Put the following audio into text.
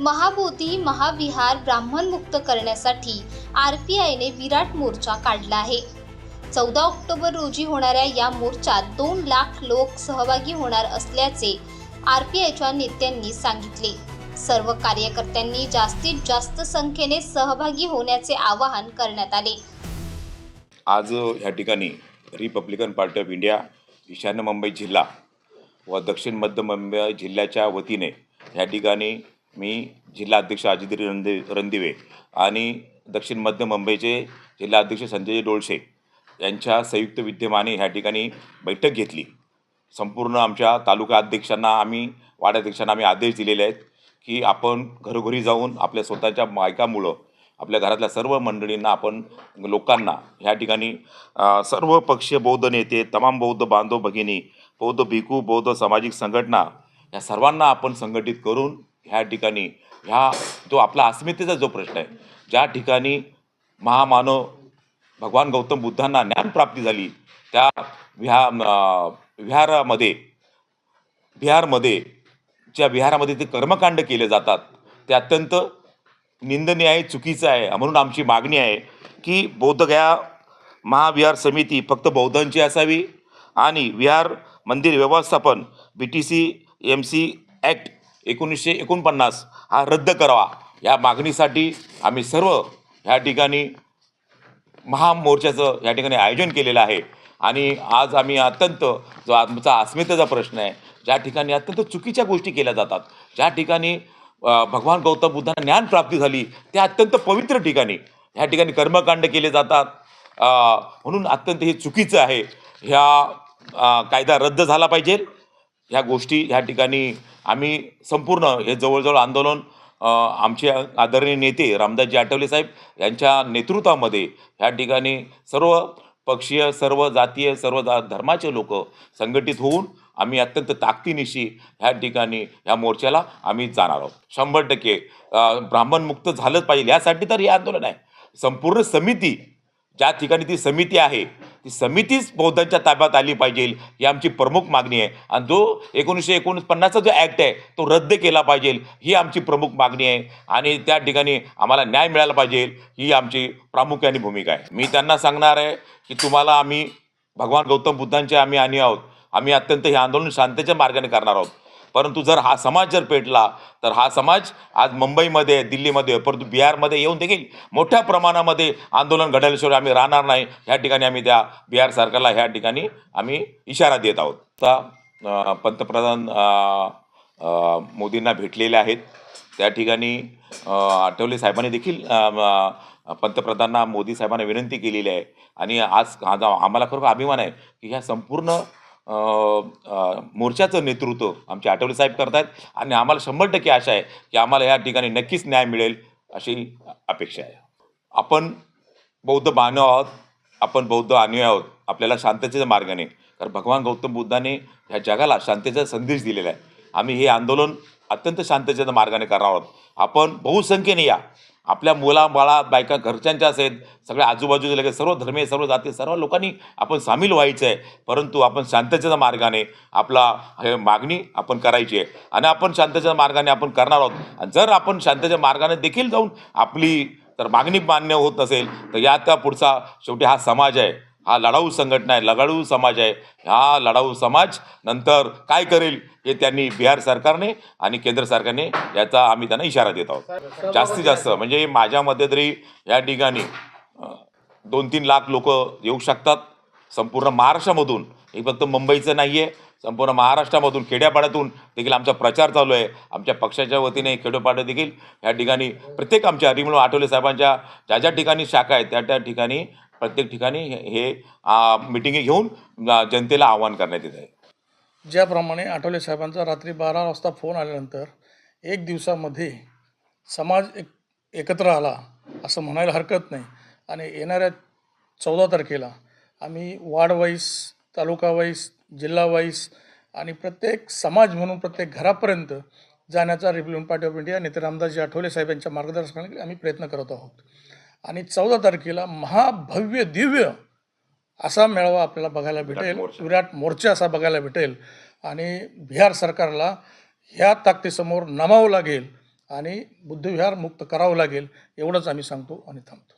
महाबोधी महाविहार ब्राह्मणमुक्त करण्यासाठी R P आयने विराट मोर्चा काढला आहे. चौदा ऑक्टोबर रोजी होणाऱ्या या मोर्चात दोन लाख लोक सहभागी होणार असल्याचे आर पी आयच्या नेत्यांनी सांगितले. सर्व कार्यकर्त्यांनी जास्तीत जास्त संख्येने सहभागी होण्याचे आवाहन करण्यात आले. आज ह्या ठिकाणी रिपब्लिकन पार्टी ऑफ इंडिया ईशान्य मुंबई जिल्हा व दक्षिण मध्य मुंबई जिल्ह्याच्या वतीने ह्या ठिकाणी मी जिल्हा अध्यक्ष अजितरी रंदे रणदिवे आणि दक्षिण मध्य मुंबईचे जिल्हा अध्यक्ष संजय डोळशे यांच्या संयुक्त विद्यमाने ह्या ठिकाणी बैठक घेतली. संपूर्ण आमच्या तालुका अध्यक्षांना आम्ही वार्डाध्यक्षांना आम्ही आदेश दिलेले आहेत की आपण घरोघरी जाऊन आपल्या स्वतःच्या बायकामुळं आपल्या घरातल्या सर्व मंडळींना आपण लोकांना ह्या ठिकाणी सर्व पक्षीय बौद्ध नेते तमाम बौद्ध बांधव भगिनी बौद्ध भिकू बौद्ध सामाजिक संघटना या सर्वांना आपण संघटित करून ह्या ठिकाणी ह्या जो आपला अस्मितेचा जो प्रश्न आहे ज्या ठिकाणी महामानव भगवान गौतम बुद्धांना ज्ञानप्राप्ती झाली त्या विहा विहारामध्ये बिहारमध्ये ज्या बिहारामध्ये ते कर्मकांड केले जातात ते अत्यंत निंदनीय आहे चुकीचं आहे म्हणून आमची मागणी आहे की बौद्धगया महाविहार समिती फक्त बौद्धांची असावी आणि विहार मंदिर व्यवस्थापन B T C M C act एकोणीसशे एकोणपन्नास हा रद्द करावा. या मागणीसाठी आम्ही सर्व ह्या ठिकाणी महामोर्चाचं या ठिकाणी आयोजन केलेलं आहे. आणि आज आम्ही अत्यंत जो आमचा अस्मितेचा प्रश्न आहे ज्या ठिकाणी अत्यंत चुकीच्या गोष्टी केल्या जातात ज्या ठिकाणी भगवान गौतम बुद्धांना ज्ञान प्राप्ती झाली त्या अत्यंत पवित्र ठिकाणी ह्या ठिकाणी कर्मकांड केले जातात. म्हणून अत्यंत हे चुकीचं आहे. ह्या कायदा रद्द झाला पाहिजे. ह्या गोष्टी ह्या ठिकाणी आम्ही संपूर्ण हे जवळजवळ आंदोलन आमचे आदरणीय नेते रामदासजी आठवले साहेब यांच्या नेतृत्वामध्ये ह्या ठिकाणी सर्व पक्षीय सर्व जातीय सर्व जा धर्माचे लोक संघटित होऊन आम्ही अत्यंत ताकदीनिशी ह्या ठिकाणी ह्या मोर्चाला आम्ही जाणार आहोत. शंभर टक्के ब्राह्मणमुक्त झालंच पाहिजे यासाठी तर हे आंदोलन आहे. संपूर्ण समिती ज्या ठिकाणी ती समिती आहे ती समितीच बौद्धांच्या ताब्यात आली पाहिजे ही आमची प्रमुख मागणी आहे. आणि जो एकोणीसशे एकोणपन्नासचा जो ॲक्ट आहे तो रद्द केला पाहिजे ही आमची प्रमुख मागणी आहे. आणि त्या ठिकाणी आम्हाला न्याय मिळाला पाहिजे ही आमची प्रामुख्याने भूमिका आहे. मी त्यांना सांगणार आहे की तुम्हाला आम्ही भगवान गौतम बुद्धांचे आम्ही आणि आहोत. आम्ही अत्यंत हे आंदोलन शांततेच्या मार्गाने करणार आहोत. परंतु जर हा समाज जर पेटला तर हा समाज आज मुंबईमध्ये दिल्लीमध्ये परंतु बिहारमध्ये येऊन देखील मोठ्या प्रमाणामध्ये आंदोलन घडवल्याशिवाय आम्ही राहणार नाही. ह्या ठिकाणी आम्ही त्या बिहार सरकारला ह्या ठिकाणी आम्ही इशारा देत आहोत. आता पंतप्रधान मोदींना भेटलेले आहेत. त्या ठिकाणी आठवले साहेबांनी देखील पंतप्रधानांना मोदी साहेबांना विनंती केलेली आहे. आणि आज आम्हाला खरोखर अभिमान आहे की ह्या संपूर्ण मोर्चाचं नेतृत्व आमचे आठवले साहेब करतायत आणि आम्हाला शंभर टक्के आशा आहे की आम्हाला या ठिकाणी नक्कीच न्याय मिळेल अशी अपेक्षा आहे. आपण बौद्ध बांधव आहोत आपण बौद्ध अनुयायी आहोत आपल्याला शांततेच्या मार्गाने कारण भगवान गौतम बुद्धाने ह्या जगाला शांततेचा संदेश दिलेला आहे. आम्ही हे आंदोलन अत्यंत शांततेच्या मार्गाने करणार आहोत. आपण बहुसंख्येने या. आपल्या मुला बाळा बायका घरच्यांच्या असेल सगळ्या आजूबाजूचे लगेच सर्व धर्मीय सर्व जाती सर्व लोकांनी आपण सामील व्हायचं आहे परंतु आपण शांततेच्या मार्गाने आपला हे मागणी आपण करायची आहे. आणि आपण शांततेच्या मार्गाने आपण करणार आहोत. आणि जर आपण शांततेच्या मार्गाने देखील जाऊन आपली तर मागणी मान्य होत नसेल तर या त्या पुढचा शेवटी हा समाज आहे. हा लढाऊ संघटना आहे लढाऊ समाज आहे. हा लढाऊ समाज नंतर काय करेल हे त्यांनी बिहार सरकारने आणि केंद्र सरकारने याचा आम्ही त्यांना इशारा देत आहोत. जास्तीत जास्त म्हणजे माझ्या मते तरी या ठिकाणी दोन तीन लाख लोक येऊ शकतात. संपूर्ण महाराष्ट्रामधून हे फक्त मुंबईचं नाही आहे संपूर्ण महाराष्ट्रामधून खेड्यापाड्यातून देखील आमचा प्रचार चालू आहे. आमच्या पक्षाच्या वतीने खेडोपाड्यात देखील या ठिकाणी प्रत्येक आमच्या हरिमळ आठवले साहेबांच्या ज्या ज्या ठिकाणी शाखा आहेत त्या त्या ठिकाणी प्रत्येक ठिकाणी हे- मिटिंग घेऊन जनतेला आवाहन करण्यात येत आहे. ज्याप्रमाणे आठवले साहेबांचा रात्री बारा वाजता फोन आल्यानंतर एक दिवसामध्ये समाज एक एकत्र आला असं म्हणायला हरकत नाही. आणि येणाऱ्या चौदा तारखेला आम्ही वार्ड तालुकावाईस जिल्हावाईस आणि प्रत्येक समाज म्हणून प्रत्येक घरापर्यंत जाण्याचा रिपब्लिकन पार्टी ऑफ इंडिया नेते रामदासजी आठवले साहेब यांच्या मार्गदर्शनाने आम्ही प्रयत्न करत आहोत. आणि चौदा तारखेला महाभव्य दिव्य असा मेळावा आपल्याला बघायला भेटेल. विराट मोर्चा असा बघायला भेटेल. आणि बिहार सरकारला ह्या ताकदीसमोर नमावं लागेल आणि बुद्धविहार मुक्त करावं लागेल एवढंच आम्ही सांगतो आणि थांबतो.